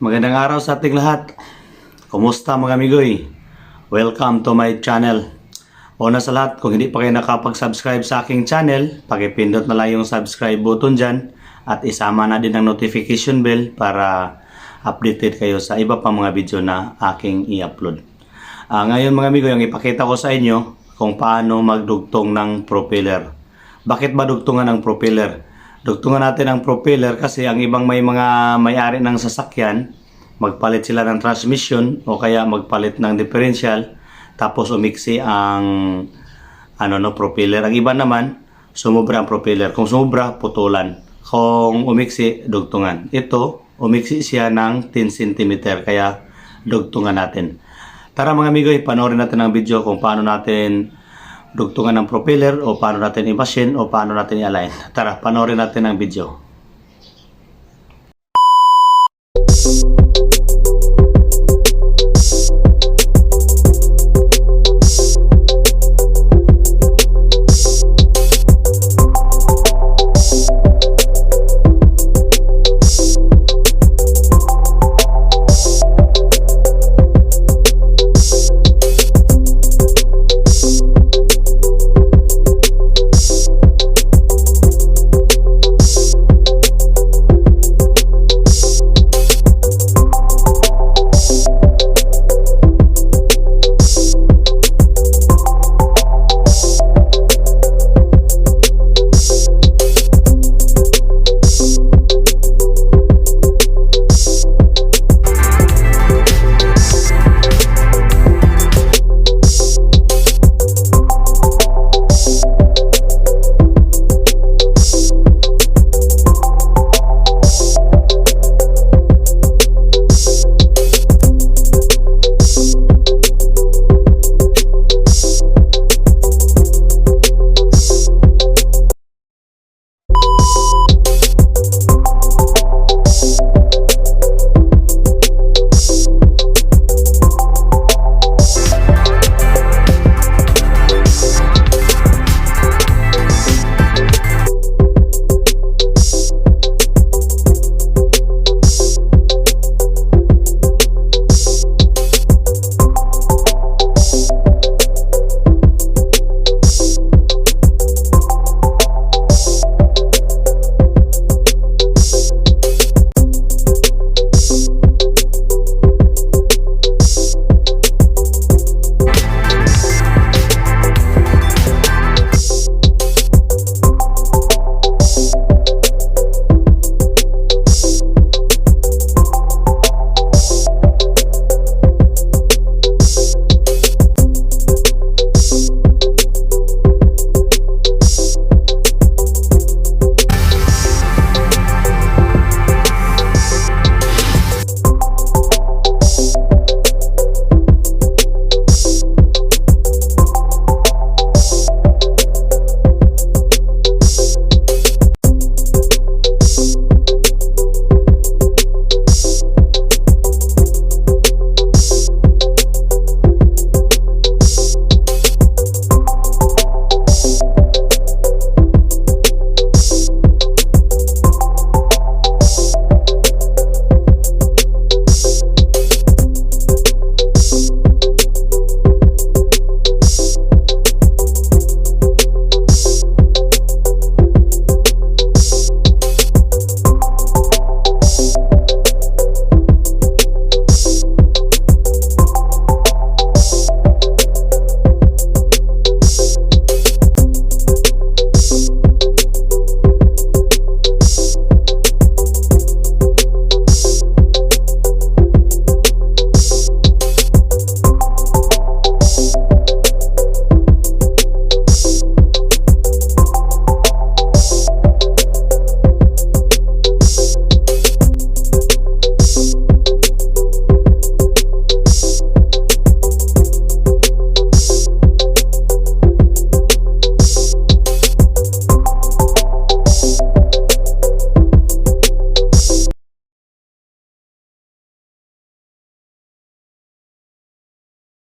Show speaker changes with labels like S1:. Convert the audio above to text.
S1: Magandang araw sa ating lahat. Kumusta mga amigoy? Welcome to my channel. Una sa lahat, kung hindi pa kayo nakapag-subscribe sa aking channel, pakipindot na lang yung subscribe button dyan at isama na din ang notification bell para updated kayo sa iba pang mga video na aking i-upload. Ah, ngayon mga amigo, yung ipakita ko sa inyo kung paano magdugtong ng propeller. Bakit ba dugtungan ng propeller? Dugtungan natin ang propeller kasi ang ibang may mga may-ari ng sasakyan, magpalit sila ng transmission o kaya magpalit ng differential tapos umiksi ang ano no propeller. Ang iba naman sumobra ang propeller. Kung sumobra, putulan. Kung umiksi, dugtungan. Ito, umiksi siya ng 10 cm kaya dugtungan natin. Tara mga amigo, panoorin natin ang video kung paano natin dugtungan ng propeller o paano natin i-machine o paano natin i-align. Tara, panoorin natin ang video.